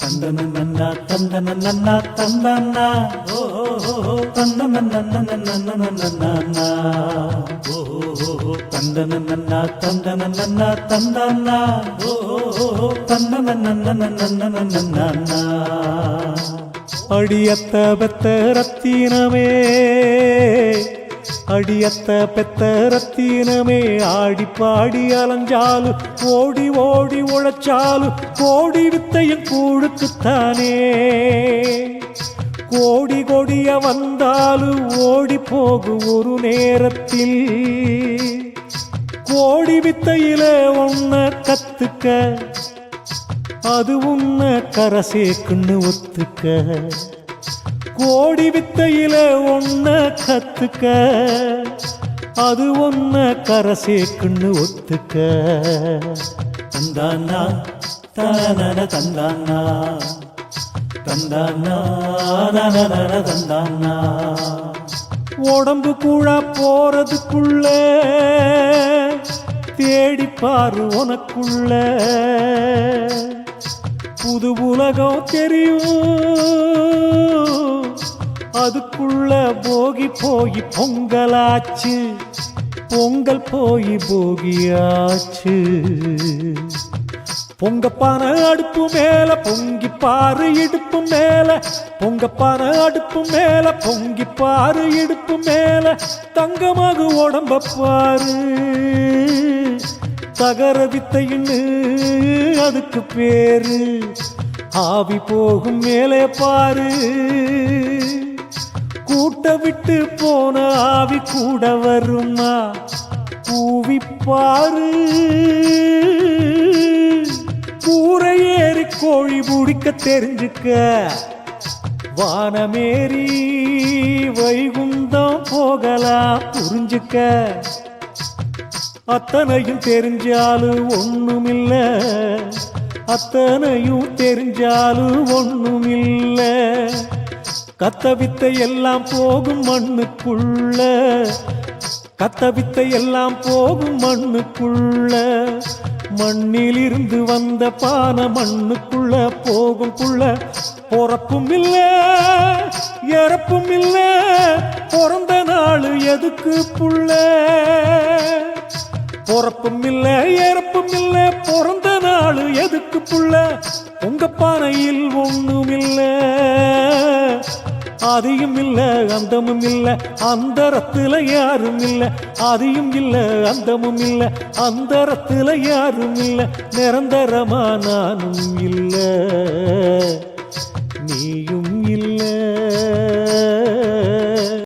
தந்தன நன்னா தந்தன நன்னா தந்தன்னா ஓ தந்தன நன்னன நன்னன நன்னா ஓ தந்தன நன்னா தந்தன நன்னா தந்தன்னா ஓ தந்தன நன்னன நன்னன நன்னா அடியத்த ரத்தினமே அடியத்த பெத்த ரத்தினமே ஆடி பாடி அலைஞ்சாலும் ஓடி ஓடி உழைச்சாலும் கோடி வித்தையும் கூழுக்குத்தானே கோடி கொடிய வந்தாலும் ஓடி போகு ஒரு நேரத்தில். கோடி வித்தையில ஒன்ன கத்துக்க அது உன்ன கரசேக்குன்னு ஒத்துக்க. கோடி வித்தையில ஒன்ன கத்துக்க அது ஒன்ன கரசேக்குன்னு ஒத்துக்க. தந்தானா தன தந்தானா தந்தானா நனனன தந்தானா உடம்பு கூழா போறதுக்குள்ள தேடிப்பாரு உனக்குள்ள. புது உலகம் தெரியும். அதுக்குள்ள போகி போய் பொங்கலாச்சு. பொங்கல் போய் போகியாச்சு. பொங்கப்பான அடுப்பு மேல பொங்கி பாரு இடுப்பு மேல. பொங்கப்பான அடுப்பு மேல பொங்கி பாரு இடுப்பு மேல. தங்கமாக உடம்ப பாரு. தகர வித்தைன்னு அதுக்கு பேரு. ஆவி போகும் மேலே பாரு. கூட்ட விட்டு போன ஆவி கூட வருமா? கூவி பாரு. கூரை ஏறி கோழி பிடிக்க தெரிஞ்சுக்க. வானமேறி வைகுந்தம் போகலாம் புரிஞ்சுக்க. அத்தனையும் தெரிஞ்சாலும் ஒண்ணுமில்ல. அத்தனையும் தெரிஞ்சாலும் ஒண்ணுமில்ல. கத்த வித்தை எல்லாம் போகும் மண்ணுக்குள்ள. கத்த வித்தை எல்லாம் போகும் மண்ணுக்குள்ள. மண்ணிலிருந்து வந்த பான மண்ணுக்குள்ள போகும் புள்ள பொறப்பும் இல்ல இறப்பும் இல்ல பிறந்த நாள் எதுக்கு புள்ள? பொறப்பும் இல்ல இறப்பும் இல்ல பிறந்த நாள் எதுக்கு புள்ள? உங்க பானையில் ஒண்ணும் இல்ல அதியும் இல்ல அந்தமும் இல்ல அந்தரத்துல யாரும் இல்ல. அதியும் இல்ல அந்தமும் இல்ல அந்தரத்துல யாரும் இல்ல. நிரந்தரமா நானும் இல்லை.